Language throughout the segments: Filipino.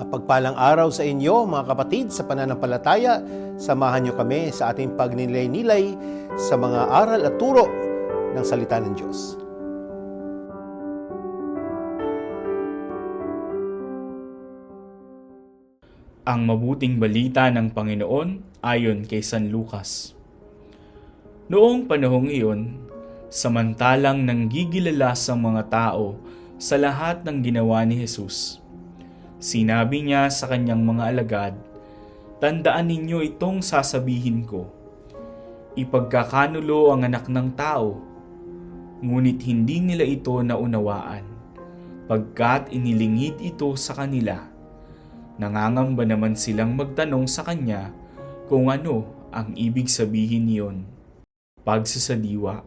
Mapagpalang araw sa inyo mga kapatid sa pananampalataya. Samahan niyo kami sa ating pagninilay-nilay sa mga aral at turo ng salita ng Diyos. Ang mabuting balita ng Panginoon ayon kay San Lucas. Noong panahong iyon, samantalang nanggigilala sa mga tao sa lahat ng ginawa ni Jesus, sinabi niya sa kanyang mga alagad, Tandaan ninyo itong sasabihin ko. Ipagkakanulo ang anak ng tao, ngunit hindi nila ito naunawaan, pagkat inilingid ito sa kanila. Nangangamba naman silang magtanong sa kanya kung ano ang ibig sabihin niyon. Pagsasadiwa.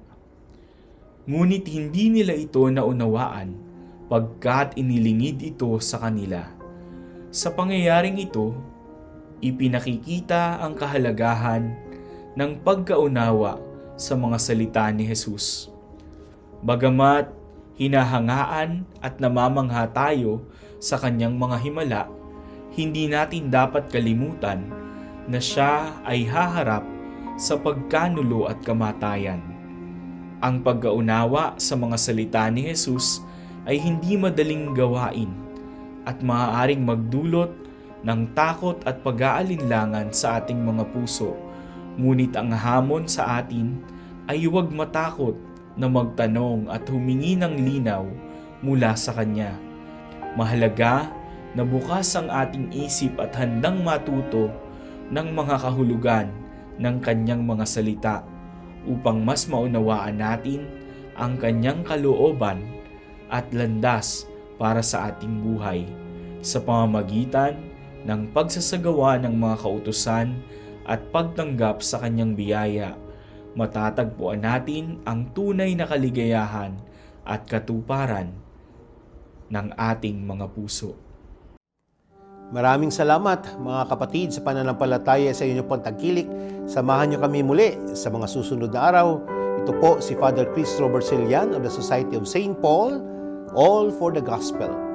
Ngunit hindi nila ito naunawaan pagkat inilingid ito sa kanila. Sa pangyayaring ito, ipinakikita ang kahalagahan ng pagkaunawa sa mga salita ni Jesus. Bagamat hinahangaan at namamangha tayo sa kanyang mga himala, hindi natin dapat kalimutan na siya ay haharap sa pagkanulo at kamatayan. Ang pagkaunawa sa mga salita ni Jesus ay hindi madaling gawain at maaaring magdulot ng takot at pag-aalinlangan sa ating mga puso. Ngunit ang hamon sa atin ay huwag matakot na magtanong at humingi ng linaw mula sa Kanya. Mahalaga na bukas ang ating isip at handang matuto ng mga kahulugan ng Kanyang mga salita upang mas maunawaan natin ang Kanyang kalooban at landas para sa ating buhay sa pamamagitan ng pagsasagawa ng mga kautusan at pagtanggap sa kanyang biyaya, matatagpuan natin ang tunay na kaligayahan at katuparan ng ating mga puso. Maraming salamat mga kapatid sa pananampalataya sa inyong pagtangkilik. Samahan niyo kami muli sa mga susunod na araw. Ito po si Father Chris Robert Silian of the Society of St. Paul, All for the Gospel.